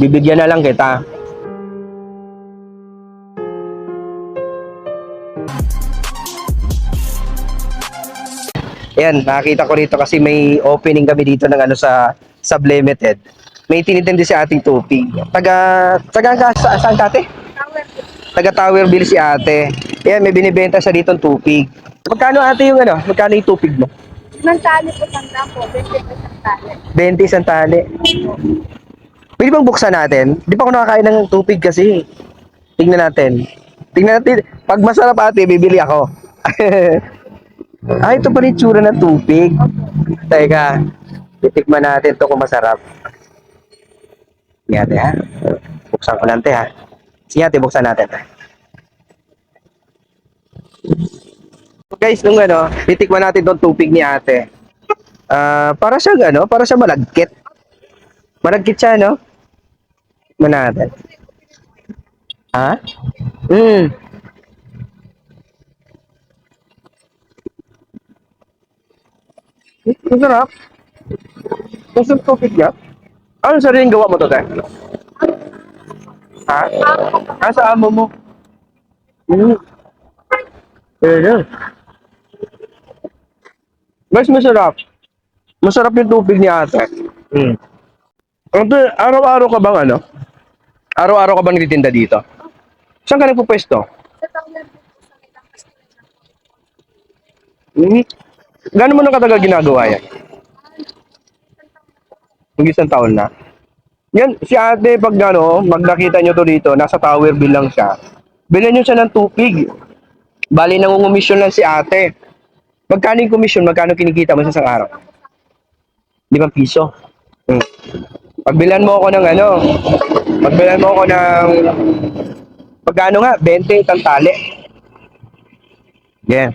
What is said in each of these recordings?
Bibigyan na lang kita. Ayan, nakakita ko rito kasi may opening kami dito ng ano sa Sublimited. May tinitindi si ating tupig. Taga, taga ka, sa, saan ka ate? Taga Tower Bill si ate. Ayan, may binibenta siya dito ng tupig. Magkano ate yung ano? Magkano yung tupig mo? Nang tali po sanda po, 20 po isang tali. 20 isang tali. Pwede bang buksan natin? Di pa ako nakakain ng tupig kasi. Tingnan natin. Tingnan natin. Pag masarap ate, bibili ako. ah, ito pa rin tsura ng tupig. Teka. Titikman natin to kung masarap. Sige ate ha. Buksan ko lang te ha. Sige ate, buksan natin. Guys, nung ano, titikman natin tong tupig ni ate. Ah, para siyang ano, para siya malagkit. Malagkit siya, no? Tikman natin. Ha? Hmm. Ang sarap. Ang sarap tupig niya. Ano sa rin gawa mo to, te? Ha? Ah, sa amo mo. Hmm. Ayan. Guys, masarap. Masarap yung tubig ni ate. Hmm. Ate, araw-araw ka bang ano? Araw-araw ka bang nagtitinda dito? Saan ka nagpupwesto? Taon po sa kitang Hmm. Gano'n mo nang katagal ginagawa yan? Mag isang taon na. Yan, si ate, pag ano, pag nyo to dito, nasa tower bill lang siya. Bilhan nyo siya ng tupig. Bali, nangungumisyon lang si ate. Magkano yung komisyon? Magkano kinikita mo sa isang araw? Limang piso. Hmm. Pagbilan mo ako ng ano, pagbilan mo ako ng, pagkano nga, 20 itang tali. Yeah.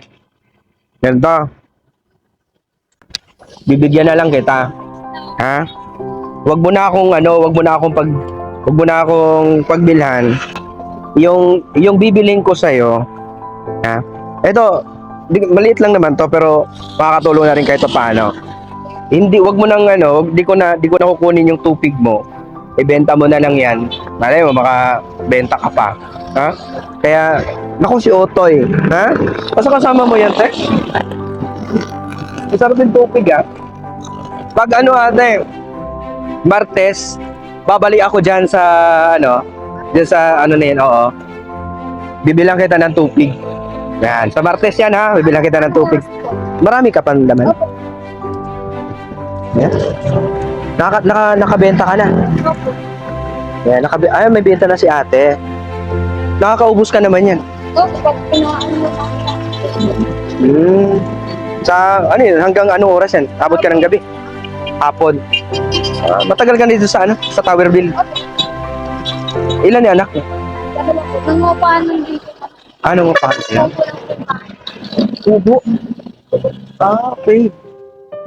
Ganito. Bibigyan na lang kita. Ha? Wag mo na akong ano, wag mo na akong pag wag mo na akong pagbilhan. Yung yung bibiling ko sa ha? Ito, maliit lang naman to pero makakatulong na rin kahit paano. Hindi wag mo nang ano, di ko na di ko na kukunin yung tupig mo. Ibenta mo na lang 'yan. Malay mo makabenta ka pa. Ha? Kaya naku si Otoy, ha? Basta kasama mo 'yan, te. Masarap yung tupig, ha? Pag ano ate, Martes, babalik ako dyan sa, ano, dyan sa, ano na yun, oo. Bibilang kita ng tupig. Yan, sa Martes yan ha, bibilang kita ng tupig. Marami ka pang laman. Yan. Naka, naka, nakabenta ka na. Opo. Yan, nakabe ay, may benta na si ate. Nakakaubos ka naman yan. Opo, pag pinuhaan mo ako. Hmm. Sa, ano yun, hanggang anong oras yan? Abot ka ng gabi? Hapon. Ah, matagal ka dito sa, ano, sa Tower Bill. Ilan ni anak mo? Dalawa po. Nangupahan ng dito. Ano mo pa? Ubo. Ah, okay.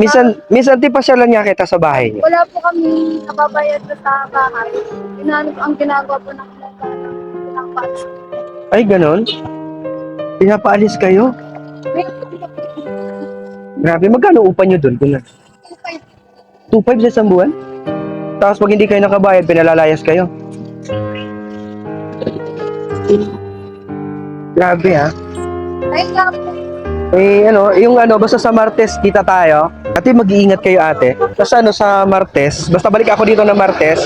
Minsan, minsan di pa siya lang niya kita sa bahay niyo. Wala po kami nababayad na sa bahay. Inano ang ginagawa po ng mga bata. Pinapalis. Ay, ganon? Pinapaalis kayo? Grabe, magkano upa niyo doon? Kung 2.5 sa isang buwan? Tapos pag hindi kayo nakabayad, pinalalayas kayo. Grabe ha. Ay, lang po. Eh, ano, yung ano, basta sa Martes, kita tayo. Ate, mag-iingat kayo ate. Basta ano, sa Martes, basta balik ako dito ng Martes,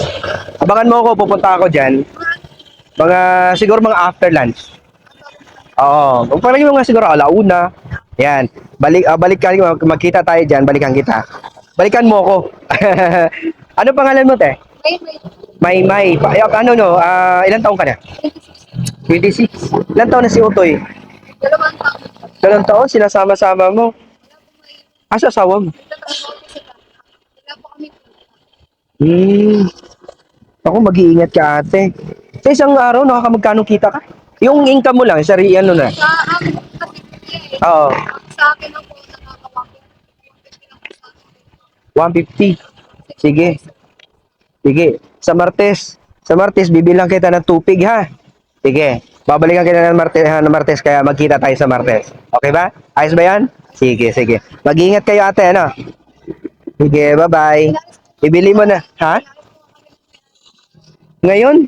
abangan mo ako, pupunta ako dyan. Mga, siguro mga after lunch. Oo, parang mga siguro alauna. Yan, balik, ah, balik ka, mag- magkita tayo dyan, balikan kita. Balikan mo ako. ano pangalan mo, te? May, may. May May. Ano no, ah, ilan taong ka na? 26. Ilan taon na si Utoy? Dalawang taon. Sinasama-sama mo. Asa asawa mo? Hmm. Ako, mag-iingat ka ate. Sa isang araw, nakakamagkano kita ka? Yung income mo lang, sari ano na. Sa amin po kasi eh. Oo, Sa akin nakakawaki. 150 lang po sa akin. 150. Sige. Sige. Sa Martes. Sa Martes, bibilang kita ng tupig ha. Sige. Babalikan kita ng Martes, ng Martes, kaya magkita tayo sa Martes. Okay ba? Ayos ba yan? Sige, sige. Mag-ingat kayo ate, ano? Sige, bye-bye. Ibili mo na. Ha? Ngayon?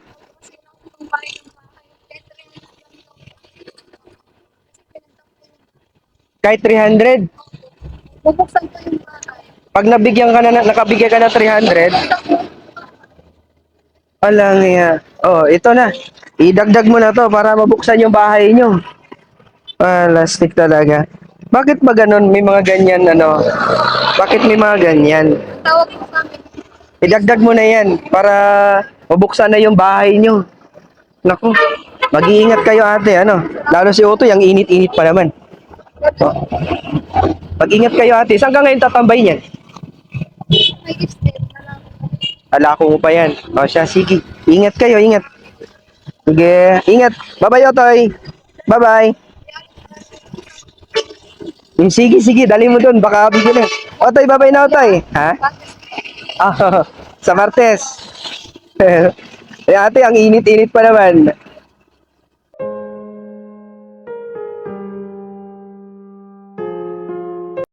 Kahit 300 lang. Kahit 300? Bubuksan ko yung bahay. Pag nabigyan ka na, nakabigyan ka ng 300, Alang iya. Oh, ito na. Idagdag mo na to para mabuksan yung bahay nyo. Plastic talaga. Bakit ba ganun? May mga ganyan, ano? Bakit may mga ganyan? Tawag. Idagdag mo na yan para mabuksan na yung bahay nyo. Naku, mag-iingat kayo ate, ano? Lalo si Otto, yung init-init pa naman. Oh. Mag-ingat kayo ate. Saan ka ngayon tatambay niyan? May. Alako mo pa yan. O siya, sige. Ingat kayo, ingat. Sige, ingat. Bye-bye, Otoy. Bye-bye. Hmm, Sige, sige. Dali mo dun. Baka bigyan na. Otoy, bye-bye na, Otoy. Ha? Ah, sa Martes. eh, ate, ang init-init pa naman.